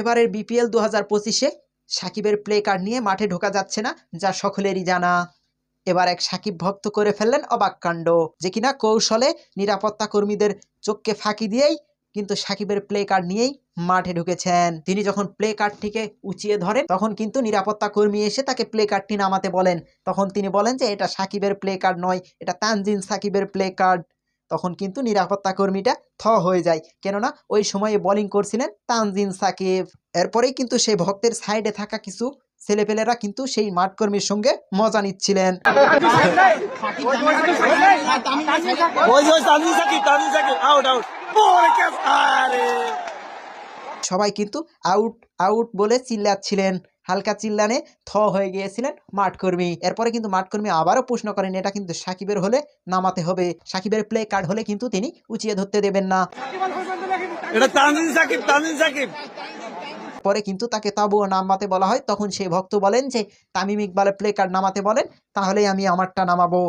এবারের বিপিএল দু হাজার পঁচিশে সাকিবের প্লে কার্ড নিয়ে মাঠে ঢোকা যাচ্ছে না, যা সকলেরই জানা। এবার এক সাকিব ভক্ত করে ফেললেন অবাক কাণ্ড, যে কিনা কৌশলে নিরাপত্তা কর্মীদের চোখকে ফাঁকি দিয়েই কিন্তু সাকিবের প্লে কার্ড নিয়েই মাঠে ঢুকেছেন। তিনি যখন প্লে কার্ডটিকে উঁচিয়ে ধরেন, তখন কিন্তু নিরাপত্তা কর্মী এসে তাকে প্লে কার্ডটি নামাতে বলেন। তখন তিনি বলেন যে, এটা সাকিবের প্লে কার্ড নয়, এটা তানজিন সাকিবের প্লে কার্ড তখন কিন্তু নিরাপত্তা কর্মীটা থ হয়ে যায়। কেননা ওই সময়ে বোলিং করছিলেন তানজিন সাকিব। এরপরেই কিন্তু সেই ভক্তের সাইডে থাকা কিছু ছেলেপেলেরা কিন্তু সেই মাঠকর্মীর সঙ্গে মজা নিচ্ছিলেন। ওই ওই তানজিন সাকিব তানজিন সাকিব আউট আউট আরে সবাই কিন্তু আউট আউট বলে চিল্লাচ্ছিলেন। হালকা চিল্লানে থ হয়ে গিয়েছিলেন মাঠকর্মী। এরপরে কিন্তু মাঠকর্মী আবারও প্রশ্ন করেন এটা কিন্তু সাকিবের হলে নামাতে হবে। সাকিবের প্লে কার্ড হলে কিন্তু তিনি উঁচিয়ে ধরতে দেবেন না। এটা তানজিন সাকিব তানজিন সাকিব। পরে কিন্তু তাকে তাবুও নামাতে বলা হয়। তখন সেই ভক্ত বলেন যে তামিম ইকবালের প্লে কার্ড নামাতে বলেন তাহলেই আমি আমারটা নামাবো।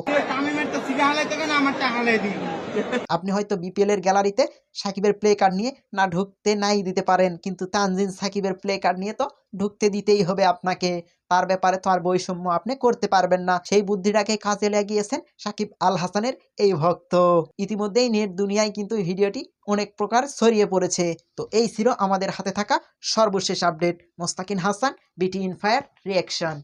আপনি হয়তো বিপিএল এর গ্যালারিতে সাকিবের প্লে কার্ড নিয়ে না ঢুকতে নাই দিতে পারেন, কিন্তু তানজিন সাকিবের প্লে কার্ড নিয়ে তো ঢুকতে দিতেই হবে আপনাকে। তার ব্যাপারে তো আর বৈষম্য আপনি করতে পারবেন না। সেই বুদ্ধিটাকে কাজে লাগিয়েছেন সাকিব আল হাসানের এই ভক্ত। ইতিমধ্যেই নেট দুনিয়ায় কিন্তু ভিডিওটি অনেক প্রকার ছড়িয়ে পড়েছে। তো এই ছিল আমাদের হাতে থাকা সর্বশেষ আপডেট মোস্তাকিন হাসান বিটি ইনফায়ার রিয়াকশন